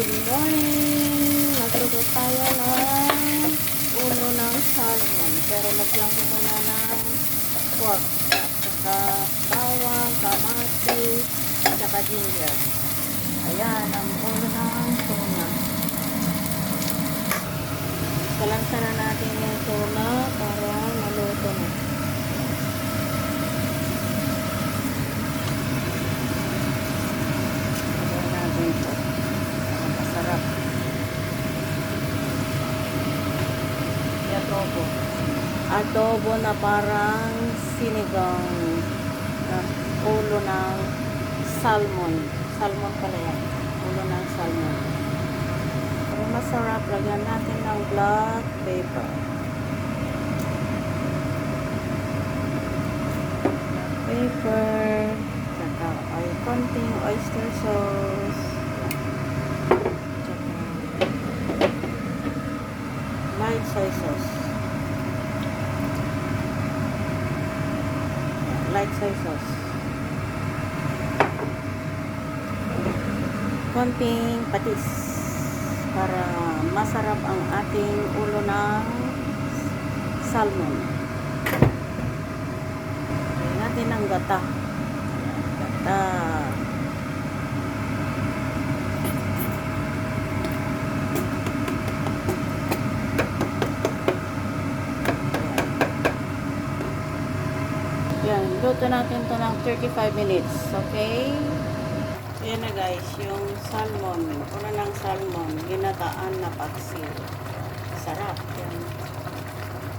Good morning! Magluto tayo ng ulo ng salmon. Pero lagyan ko muna ng pork. Saka bawang, kamatis, at saka ginger. Ayan, ang ulo ng tuna. Salansa na natin yung tuna para maluto na. Lagyan natin ito. Masarap. Adobo. Adobo na parang sinigang na ulo ng salmon. Salmon pala yan. Ulo ng salmon. Pero masarap. Lagyan natin ng black pepper. Black pepper. Tsaka ay konting oyster sauce. Tsaka light soy sauce. Light soy sauce. Konting patis para masarap ang ating ulo ng salmon. Lagyan natin ang gata. Gata. Yan, luto natin to ng 35 minutes, okay? Yan na guys, yung salmon, una ng salmon, ginataan na paksiw. Sarap yan.